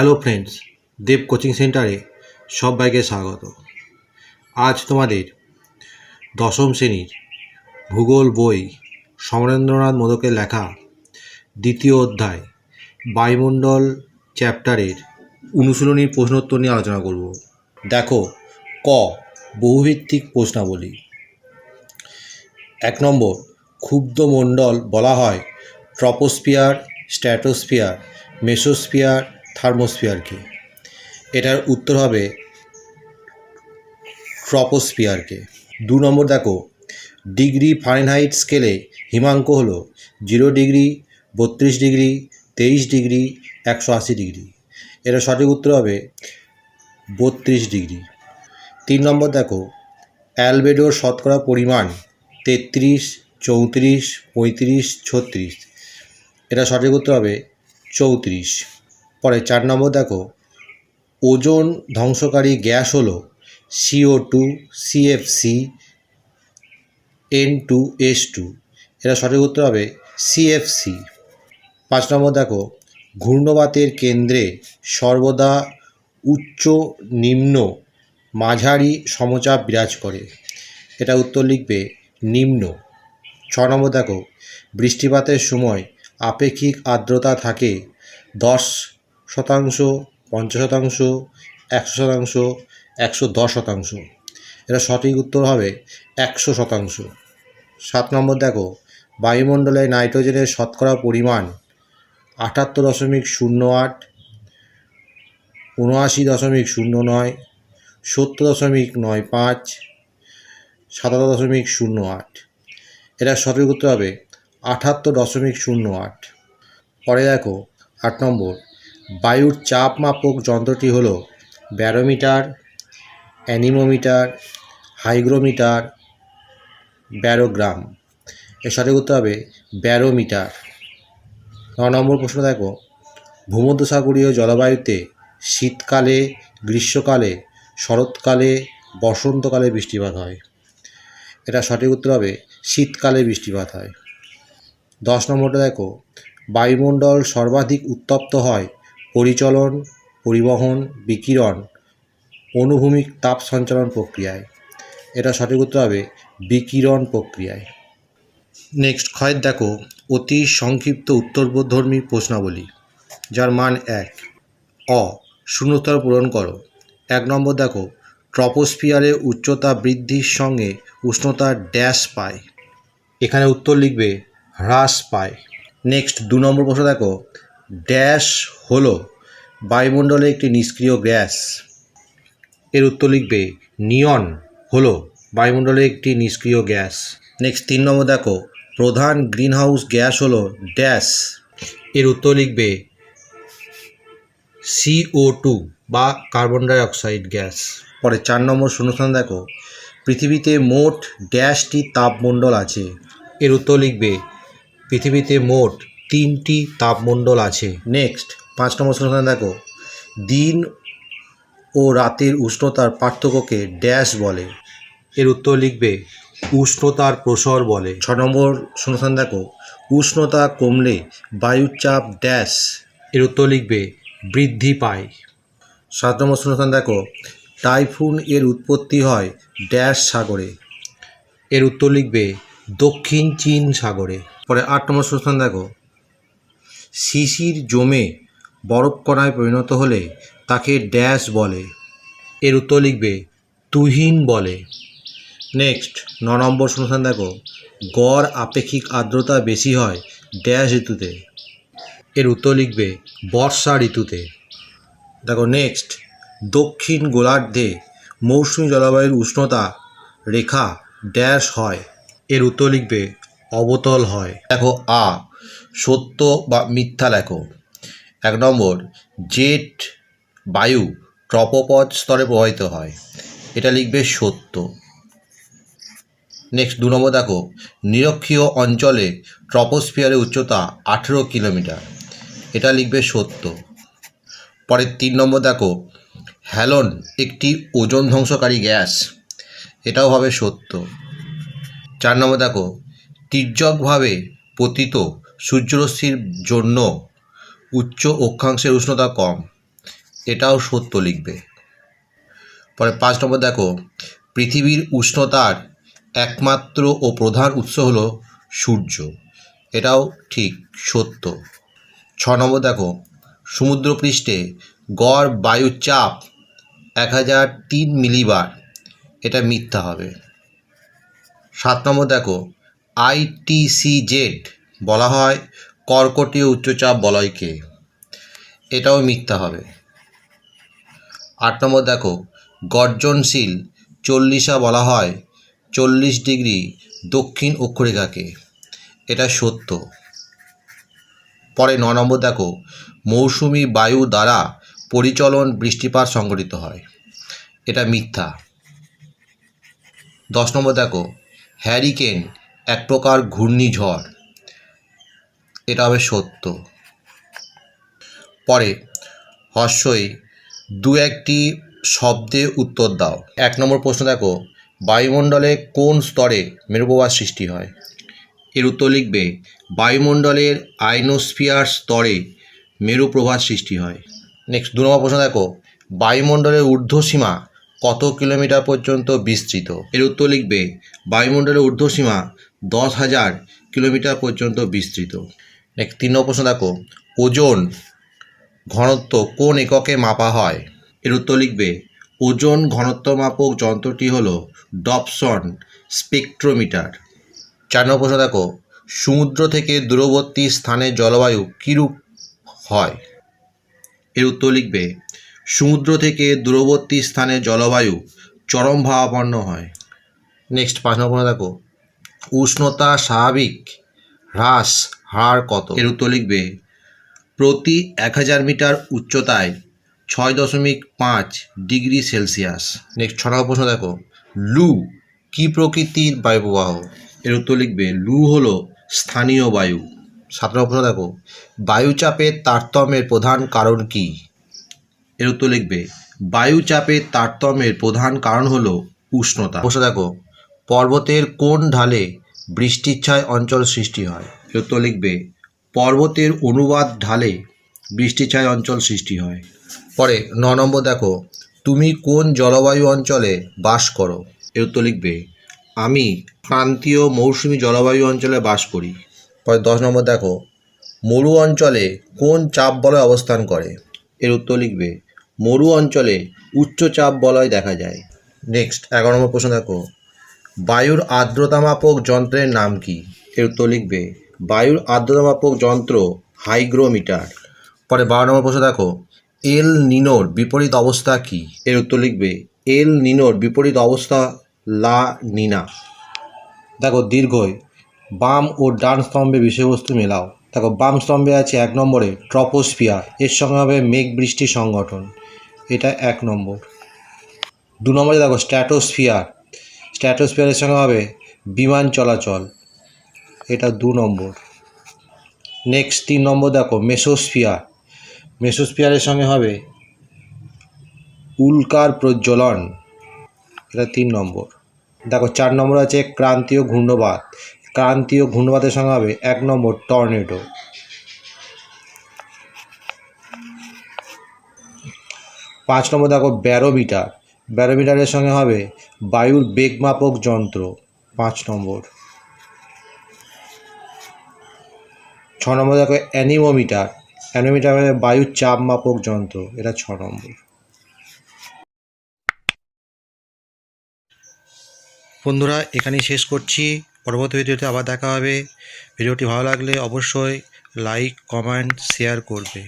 Hello friends দেব coaching সেন্টারে সবাইকে স্বাগত। আজ তোমাদের দশম শ্রেণির ভূগোল বই সমরেন্দ্রনাথ মোদকের লেখা দ্বিতীয় অধ্যায় বায়ুমণ্ডল চ্যাপ্টারের অনুশীলনীর প্রশ্নোত্তর নিয়ে আলোচনা করব। দেখো, ক, বহুভিত্তিক প্রশ্নাবলী। এক নম্বর, ক্ষুব্ধ মণ্ডল বলা হয় ট্রপোস্ফিয়ার, স্ট্র্যাটোস্ফিয়ার, মেসোস্ফিয়ার থার্মোস্ফিয়ারকে। এটার উত্তর হবে ট্রপোস্ফিয়ারকে। দু নম্বর দেখো, ডিগ্রি ফারেনহাইট স্কেলে হিমাঙ্ক হলো জিরো ডিগ্রি, বত্রিশ ডিগ্রি, তেইশ ডিগ্রি, একশো আশি ডিগ্রি। এটা সঠিক উত্তর হবে বত্রিশ ডিগ্রি। তিন নম্বর দেখো, অ্যালবেডোর শতকরা পরিমাণ তেত্রিশ, চৌত্রিশ, পঁয়ত্রিশ, ছত্রিশ। এটা সঠিক উত্তর হবে চৌত্রিশ। পরে চার নম্বর দেখো, ওজোন ধ্বংসকারী গ্যাস হলো CO two CFC N two S two এটা সঠিক উত্তর হবে সিএফসি পাঁচ নম্বর দেখো ঘূর্ণবাতের কেন্দ্রে সর্বদা উচ্চ নিম্ন মাঝারি সমচাপ বিরাজ করে। এটা উত্তর লিখবে নিম্ন। ছ নম্বর দেখো, বৃষ্টিপাতের সময় আপেক্ষিক আর্দ্রতা থাকে দশ শতাংশ, পঞ্চাশ শতাংশ, একশো শতাংশ, একশো দশ শতাংশ। এটা সঠিক উত্তর হবে একশো শতাংশ। সাত নম্বর দেখো, বায়ুমণ্ডলে নাইট্রোজেনের শতকরা পরিমাণ আটাত্তর দশমিক শূন্য আট, উনআশি দশমিক শূন্য নয়, সত্তর দশমিক নয় পাঁচ, সাতাত্তর দশমিক শূন্য আট। এটা সঠিক উত্তর হবে আটাত্তর দশমিক শূন্য আট। পরে দেখো, আট নম্বর। বায়ুর চাপ মাপক যন্ত্রটি হল ব্যারোমিটার, অ্যানিমোমিটার, হাইগ্রোমিটার, ব্যারোগ্রাম। এর সঠিক উত্তর হবে ব্যারোমিটার। ন নম্বর প্রশ্ন দেখো। ভূমধ্যসাগরীয় জলবায়ুতে শীতকালে, গ্রীষ্মকালে, শরৎকালে, বসন্তকালে বৃষ্টিপাত হয়। এটা সঠিক উত্তর হবে শীতকালে বৃষ্টিপাত হয়। দশ নম্বরটা দেখো। বায়ুমণ্ডল সর্বাধিক উত্তপ্ত হয় পরিচলন, পরিবহন, বিকিরণ, অনুভূমিক তাপ সঞ্চালন প্রক্রিয়ায়। এটা সঠিক উত্তর হবে বিকিরণ প্রক্রিয়ায়। নেক্সট ক্ষয়ের দেখো অতি সংক্ষিপ্ত উত্তরধর্মী প্রশ্নাবলী, যার মান এক। অ, শূন্যতর পূরণ করো। এক নম্বর দেখো, ট্রপোস্ফিয়ারে উচ্চতা বৃদ্ধির সঙ্গে উষ্ণতা ড্যাশ পায়। এখানে উত্তর লিখবে হ্রাস পায়। নেক্সট, দু নম্বর প্রশ্ন দেখো ড্যাশ হলো বায়ুমণ্ডলে একটি নিষ্ক্রিয় গ্যাস। এর উত্তর লিখবে, নিয়ন হলো বায়ুমণ্ডলে একটি নিষ্ক্রিয় গ্যাস। নেক্সট তিন নম্বর দেখো, প্রধান গ্রিনহাউস গ্যাস হলো ড্যাশ। এর উত্তর লিখবে সিও টু বা কার্বন ডাই অক্সাইড গ্যাস। পরে চার নম্বর শূন্যস্থান দেখো, পৃথিবীতে মোট ড্যাশটি তাপমণ্ডল আছে। এর উত্তর লিখবে, পৃথিবীতে মোট তিনটি তাপমণ্ডল আছে। নেক্সট পাঁচ নম্বর শূন্যস্থান দেখো, দিন ও রাতের উষ্ণতার পার্থক্যকে ড্যাশ বলে। এর উত্তর লিখবে, উষ্ণতার প্রসর বলে। ছ নম্বর শূন্যস্থান দেখো, উষ্ণতা কমলে বায়ুর চাপ ড্যাশ এর উত্তর লিখবে, বৃদ্ধি পায়। সাত নম্বর শূন্যস্থান দেখো, টাইফুন এর উৎপত্তি হয় ড্যাশ সাগরে। এর উত্তর লিখবে, দক্ষিণ চীন সাগরে। পরে আট নম্বর শূন্যস্থান দেখো শিশির জমে বরফ কণায় পরিণত হলে তাকে ড্যাশ বলে। এর উত্তর লিখবে, তুহিন বলে। নেক্সট, ন নম্বর শূন্যস্থান দেখো, গড় আপেক্ষিক আর্দ্রতা বেশি হয় ড্যাশ ঋতুতে। এর উত্তর লিখবে, বর্ষা ঋতুতে। দেখো, নেক্সট, দক্ষিণ গোলার্ধে মৌসুমী জলবায়ুর উষ্ণতা রেখা ড্যাশ হয়। এর উত্তর লিখবে, অবতল হয়। দেখো, আ সত্য বা মিথ্যা লেখো। এক নম্বর, জেট বায়ু ট্রপোপজ স্তরে প্রবাহিত হয়। এটা লিখবে সত্য। নেক্সট দু নম্বর দেখো, নিরক্ষীয় অঞ্চলে ট্রপোস্ফিয়ারের উচ্চতা আঠেরো কিলোমিটার। এটা লিখবে সত্য। পরের তিন নম্বর দেখো, হ্যালন একটি ওজন ধ্বংসকারী গ্যাস। এটাও হবে সত্য। চার নম্বর দেখো, তির্যকভাবে পতিত সূর্যরশ্মির জন্য উচ্চ অক্ষাংশের উষ্ণতা কম। এটাও সত্য লিখবে। পরে পাঁচ নম্বর দেখো, পৃথিবীর উষ্ণতার একমাত্র ও প্রধান উৎস হল সূর্য। এটাও ঠিক সত্য। ছ নম্বর দেখো, সমুদ্রপৃষ্ঠে গড় বায়ুর চাপ এক হাজার তিন মিলিবার। এটা মিথ্যা হবে। সাত নম্বর দেখো আইটিসিজেড বলা হয়, কর্কটীয় উচ্চচাপ বলয়কে এটাও মিথ্যা হবে। আট নম্বর দেখো, গর্জনশীল, চল্লিশা বলা হয়, চল্লিশ ডিগ্রি দক্ষিণ অক্ষরেখাকে। এটা সত্য। পরে ন নম্বর দেখো, মৌসুমি বায়ু দ্বারা পরিচলন বৃষ্টিপাত সংঘটিত হয়। এটা মিথ্যা। দশ নম্বর দেখো, হ্যারিকেন, এক প্রকার ঘূর্ণিঝড়। এটা হবে সত্য। পরে, হর্ষই দু একটি শব্দে উত্তর দাও। এক নম্বর প্রশ্ন দেখো, বায়ুমণ্ডলে কোন স্তরে মেরুপ্রবাহ সৃষ্টি হয়? এর উত্তর লিখবে, বায়ুমণ্ডলের আইনোস্ফিয়ার স্তরে মেরুপ্রবাহ সৃষ্টি হয়। নেক্সট দু নম্বর প্রশ্ন দেখো, বায়ুমণ্ডলের ঊর্ধ্বসীমা কত কিলোমিটার পর্যন্ত বিস্তৃত? এর উত্তর লিখবে, বায়ুমণ্ডলের ঊর্ধ্বসীমা দশ হাজার কিলোমিটার পর্যন্ত বিস্তৃত। নেক্সট তিন নম্বর প্রশ্ন দেখো, ওজন ঘনত্ব কোন এককে মাপা হয়? এর উত্তর লিখবে, ওজন ঘনত্ব মাপক যন্ত্রটি হল ডপসন স্পেকট্রোমিটার। চার নম্বর প্রশ্ন দেখো, সমুদ্র থেকে দূরবর্তী স্থানের জলবায়ু কীরূপ হয়? এর উত্তর লিখবে, সমুদ্র থেকে দূরবর্তী স্থানের জলবায়ু চরম ভাবাপন্ন হয়। নেক্সট পাঁচ নম্বর দেখো, উষ্ণতা স্বাভাবিক হ্রাস হার কত? এর উত্তর লিখবে, প্রতি এক হাজার মিটার উচ্চতায় ছয় দশমিক পাঁচ ডিগ্রি সেলসিয়াস। নেক্সট ছ নম্বর প্রশ্ন দেখো, লু কি প্রকৃতির বায়ুপ্রবাহ? এর উত্তর লিখবে, লু হলো স্থানীয় বায়ু। সাত নম্বর প্রশ্ন দেখো বায়ুচাপের তারতম্যের প্রধান কারণ কি? এর উত্তর লিখবে বায়ুচাপের তারতম্যের প্রধান কারণ হলো উষ্ণতা। প্রশ্ন দেখো, পর্বতের কোন ঢালে বৃষ্টিচ্ছায় অঞ্চল সৃষ্টি হয়? উত্তর লিখবে, পর্বতের অনুবাদ ঢালে বৃষ্টিছায় অঞ্চল সৃষ্টি হয়। পরে ন নম্বর দেখো, তুমি কোন জলবায়ু অঞ্চলে বাস করো? এর উত্তর লিখবে, আমি ক্রান্তীয় মৌসুমি জলবায়ু অঞ্চলে বাস করি। পরে দশ নম্বর দেখো, মরু অঞ্চলে কোন চাপ বলয় অবস্থান করে? এর উত্তর লিখবে, মরু অঞ্চলে উচ্চ চাপ বলয় দেখা যায়। নেক্সট এগারো নম্বর প্রশ্ন দেখো, বায়ুর আর্দ্রতা মাপক যন্ত্রের নাম কি? এর উত্তর লিখবে বায়ুর আর্দ্রতা মাপক যন্ত্র হাইগ্রোমিটার। পরে বারো নম্বর প্রশ্ন দেখো এল নিনোর বিপরীত অবস্থা কি? এর উত্তর লিখবে এল নিনোর বিপরীত অবস্থা লা নিনা। দেখো দীর্ঘই বাম ও ডান স্তম্ভে বিষয়বস্তু মেলাও। দেখো বাম স্তম্ভে আছে এক নম্বরে ট্রপোস্ফিয়ার এর সঙ্গে হবে মেঘ বৃষ্টি সংগঠন এটা এক নম্বর। দু নম্বরে দেখো স্ট্র্যাটোস্ফিয়ার স্ট্র্যাটোস্ফিয়ারের সঙ্গে হবে বিমান চলাচল এটা দু নম্বর। নেক্সট তিন নম্বর দেখো মেসোস্ফিয়ার মেসোস্ফিয়ারের সঙ্গে হবে উল্কার প্রজ্বলন। এটা তিন নম্বর। দেখো, চার নম্বর আছে ক্রান্তীয় ঘূর্ণবাত ক্রান্তীয় ঘূর্ণবাতের সঙ্গে হবে এক নম্বর টর্নেডো। পাঁচ নম্বর দেখো, ব্যারোমিটার। ব্যারোমিটারের সঙ্গে হবে বায়ুর বেগমাপক যন্ত্র। পাঁচ নম্বর। ছ নম্বর দেখো, অ্যানিমোমিটার। অ্যানোমিটার মানে বায়ুর চাপ মাপক যন্ত্র, এটা ছ নম্বর। বন্ধুরা, এখানেই শেষ করছি। পরবর্তী ভিডিওতে আবার দেখা হবে। ভিডিওটি ভালো লাগলে অবশ্যই লাইক, কমেন্ট, শেয়ার করবে।